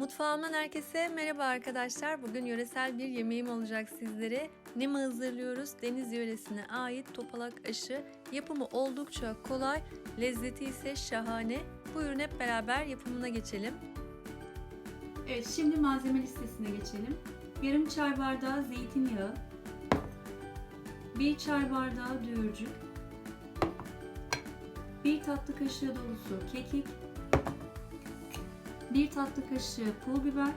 Mutfağımdan herkese merhaba arkadaşlar. Bugün yöresel bir yemeğim olacak sizlere. Ne mi hazırlıyoruz? Deniz yöresine ait topalak aşı. Yapımı oldukça kolay, lezzeti ise şahane. Buyurun hep beraber yapımına geçelim. Evet, şimdi malzeme listesine geçelim. Yarım çay bardağı zeytinyağı, 1 çay bardağı düğürcük, 1 tatlı kaşığı dolusu kekik, 1 tatlı kaşığı pul biber,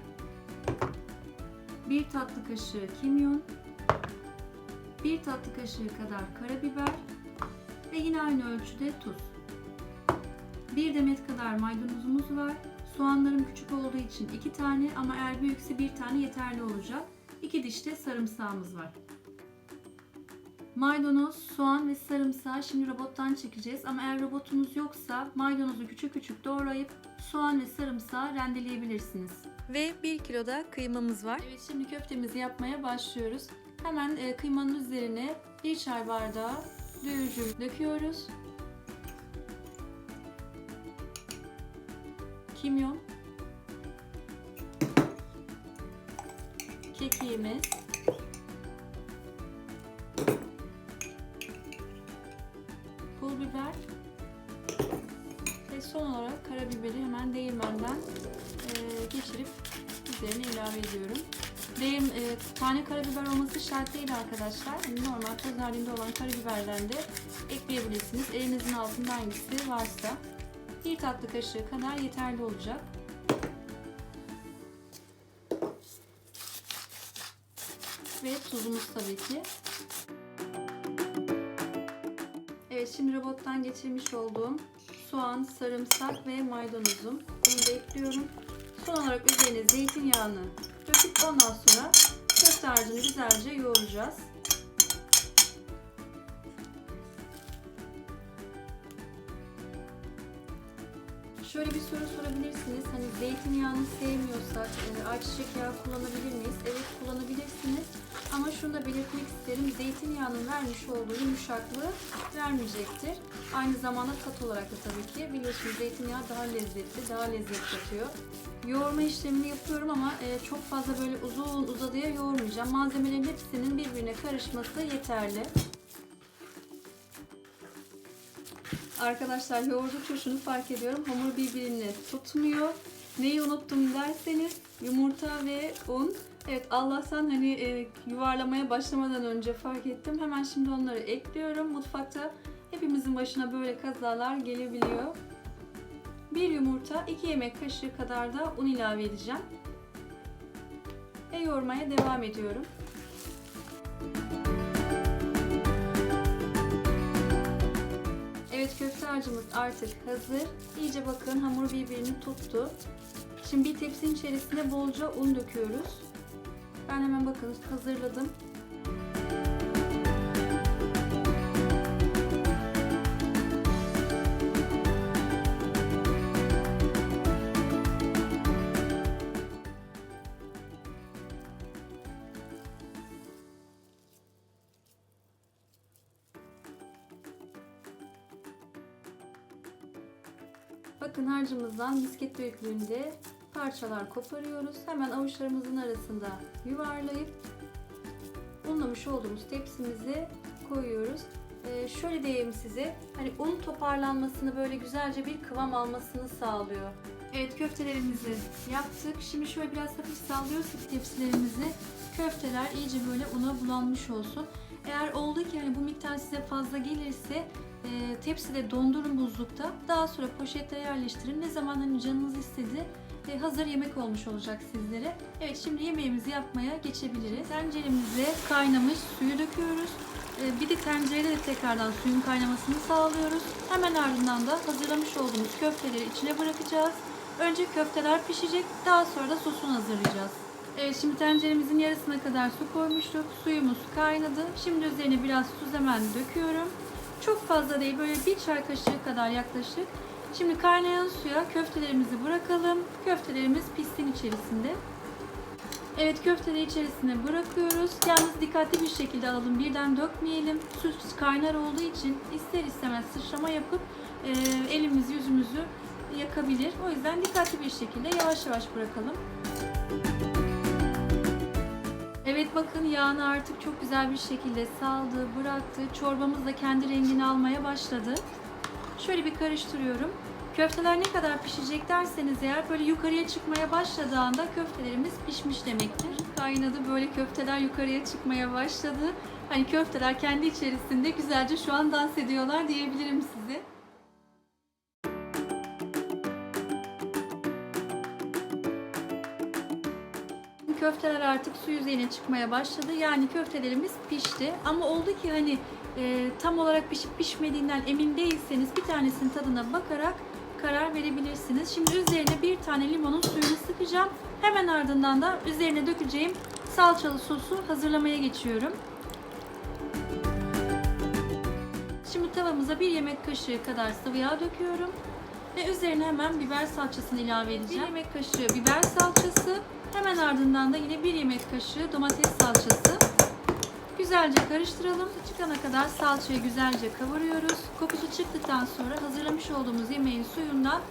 1 tatlı kaşığı kimyon, 1 tatlı kaşığı kadar karabiber ve yine aynı ölçüde tuz. 1 demet kadar maydanozumuz var. Soğanlarım küçük olduğu için 2 tane ama eğer büyükse 1 tane yeterli olacak. 2 diş de sarımsağımız var. Maydanoz, soğan ve sarımsağı şimdi robottan çekeceğiz ama eğer robotunuz yoksa maydanozu küçük küçük doğrayıp soğan ve sarımsağı rendeleyebilirsiniz. Ve 1 kilo da kıymamız var. Evet şimdi köftemizi yapmaya başlıyoruz. Hemen e, kıymanın üzerine 1 çay bardağı düğürcüm döküyoruz. Kimyon. Kekiğimiz. Pul biber. Son olarak karabiberi hemen değirmenden e, geçirip üzerine ilave ediyorum. Değim, e, tane karabiber olması şart değil arkadaşlar. Yani normal toz halinde olan karabiberden de ekleyebilirsiniz. Elinizin altında hangisi varsa. Bir tatlı kaşığı kadar yeterli olacak. Ve tuzumuz tabii ki. Evet şimdi robottan geçirmiş olduğum soğan, sarımsak ve maydanozum. Bunu da ekliyorum. Son olarak üzerine zeytinyağını döküp ondan sonra köfte harcını güzelce yoğuracağız. Şöyle bir soru sorabilirsiniz. Hani zeytinyağını sevmiyorsak e, ayçiçek yağı kullanabilir miyiz? Evet kullanabilirsiniz. Ama şunu da belirtmek isterim. Zeytinyağının vermiş olduğu yumuşaklığı vermeyecektir. Aynı zamanda tat olarak da tabii ki biliyorsunuz zeytinyağı daha lezzetli, daha lezzet katıyor. Yoğurma işlemini yapıyorum ama e, çok fazla böyle uzun uzadıya yoğurmayacağım. Malzemelerin hepsinin birbirine karışması yeterli. Arkadaşlar yoğurdukça şunu fark ediyorum. Hamur birbirini tutmuyor. Neyi unuttum derseniz yumurta ve un. Evet Allah'tan hani e, yuvarlamaya başlamadan önce fark ettim. Hemen şimdi onları ekliyorum. Mutfakta hepimizin başına böyle kazalar gelebiliyor. Bir yumurta, 2 yemek kaşığı kadar da un ilave edeceğim. Ve yoğurmaya devam ediyorum. Evet köfte harcımız artık hazır. İyice bakın hamur birbirini tuttu. Şimdi bir tepsinin içerisine bolca un döküyoruz. Ben hemen bakın hazırladım. Bakın harcımızdan misket büyüklüğünde parçalar koparıyoruz. Hemen avuçlarımızın arasında yuvarlayıp unlamış olduğumuz tepsimize koyuyoruz. Ee, şöyle diyeyim size, hani un toparlanmasını böyle güzelce bir kıvam almasını sağlıyor. Evet köftelerimizi yaptık. Şimdi şöyle biraz hafif sallıyorsak tepsilerimizi köfteler iyice böyle una bulanmış olsun. Eğer oldu ki hani bu miktar size fazla gelirse e, tepside dondurun buzlukta. Daha sonra poşetlere yerleştirin. Ne zaman hani canınız istedi e, hazır yemek olmuş olacak sizlere. Evet şimdi yemeğimizi yapmaya geçebiliriz. Tenceremize kaynamış suyu döküyoruz. E, bir de tencerede de tekrardan suyun kaynamasını sağlıyoruz. Hemen ardından da hazırlamış olduğumuz köfteleri içine bırakacağız. Önce köfteler pişecek, daha sonra da sosunu hazırlayacağız. Evet şimdi tenceremizin yarısına kadar su koymuştuk. Suyumuz kaynadı. Şimdi üzerine biraz tuz hemen döküyorum. Çok fazla değil böyle bir çay kaşığı kadar yaklaşık. Şimdi kaynayan suya köftelerimizi bırakalım. Köftelerimiz pişsin içerisinde. Evet köfteleri içerisine bırakıyoruz. Yalnız dikkatli bir şekilde alalım. Birden dökmeyelim. Su kaynar olduğu için ister istemez sıçrama yapıp e, elimizi yüzümüzü yakabilir. O yüzden dikkatli bir şekilde yavaş yavaş bırakalım. Evet bakın yağını artık çok güzel bir şekilde saldı, bıraktı. Çorbamız da kendi rengini almaya başladı. Şöyle bir karıştırıyorum. Köfteler ne kadar pişecek derseniz eğer böyle yukarıya çıkmaya başladığı anda köftelerimiz pişmiş demektir. Kaynadı böyle köfteler yukarıya çıkmaya başladı. Hani köfteler kendi içerisinde güzelce şu an dans ediyorlar diyebilirim size. Köfteler artık su yüzeyine çıkmaya başladı. Yani köftelerimiz pişti. Ama oldu ki hani e, tam olarak pişip pişmediğinden emin değilseniz bir tanesinin tadına bakarak karar verebilirsiniz. Şimdi üzerine bir tane limonun suyunu sıkacağım. Hemen ardından da üzerine dökeceğim salçalı sosu hazırlamaya geçiyorum. Şimdi tavamıza bir yemek kaşığı kadar sıvı yağ döküyorum. Ve üzerine hemen biber salçasını ilave edeceğim. Bir yemek kaşığı biber salçası. Hemen ardından da yine bir yemek kaşığı domates salçası. Güzelce karıştıralım. Çıkana kadar salçayı güzelce kavuruyoruz. Kokusu çıktıktan sonra hazırlamış olduğumuz yemeğin suyundan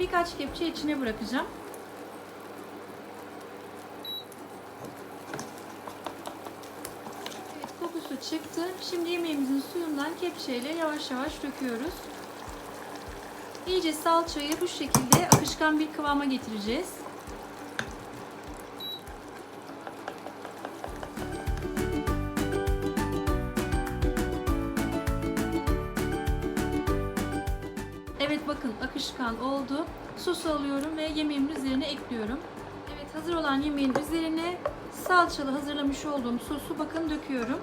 birkaç kepçe içine bırakacağım. Evet, kokusu çıktı. Şimdi yemeğimizin suyundan kepçeyle yavaş yavaş döküyoruz. İyice salçayı bu şekilde akışkan bir kıvama getireceğiz. Evet bakın akışkan oldu. Sosu alıyorum ve yemeğimin üzerine ekliyorum. Evet hazır olan yemeğin üzerine salçalı hazırlamış olduğum sosu bakın döküyorum.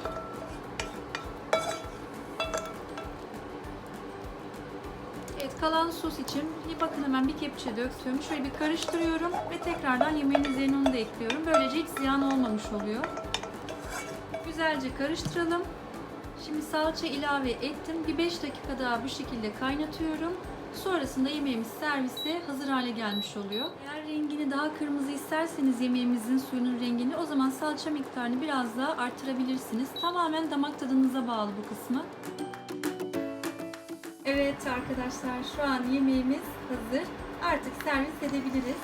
Kalan sos için bir bakın hemen bir kepçe döktüm. Şöyle bir karıştırıyorum ve tekrardan yemeğin üzerine onu da ekliyorum. Böylece hiç ziyan olmamış oluyor. Güzelce karıştıralım. Şimdi salça ilave ettim. Bir 5 dakika daha bu şekilde kaynatıyorum. Sonrasında yemeğimiz servise hazır hale gelmiş oluyor. Eğer rengini daha kırmızı isterseniz yemeğimizin suyunun rengini o zaman salça miktarını biraz daha artırabilirsiniz. Tamamen damak tadınıza bağlı bu kısmı. Evet arkadaşlar şu an yemeğimiz hazır. Artık servis edebiliriz.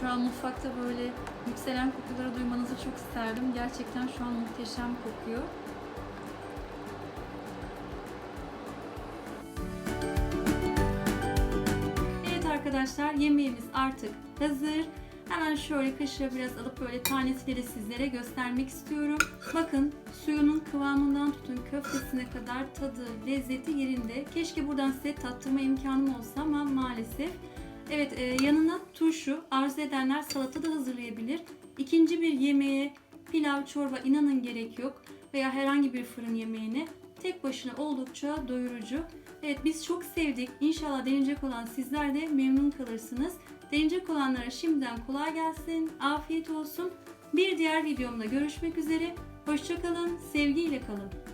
Şu an mutfakta böyle yükselen kokuları duymanızı çok isterdim. Gerçekten şu an muhteşem kokuyor. Evet arkadaşlar yemeğimiz artık hazır. Hemen şöyle kaşığı biraz alıp böyle tanesiyle sizlere göstermek istiyorum. Bakın suyunun kıvamından tutun köftesine kadar tadı, lezzeti yerinde. Keşke buradan size tattırma imkanım olsa ama maalesef. Evet e, yanına turşu, arzu edenler salata da hazırlayabilir. İkinci bir yemeğe pilav, çorba inanın gerek yok. Veya herhangi bir fırın yemeğine tek başına oldukça doyurucu. Evet biz çok sevdik. İnşallah deneyecek olan sizler de memnun kalırsınız. Deneyecek olanlara şimdiden kolay gelsin. Afiyet olsun. Bir diğer videomda görüşmek üzere. Hoşçakalın. Sevgiyle kalın.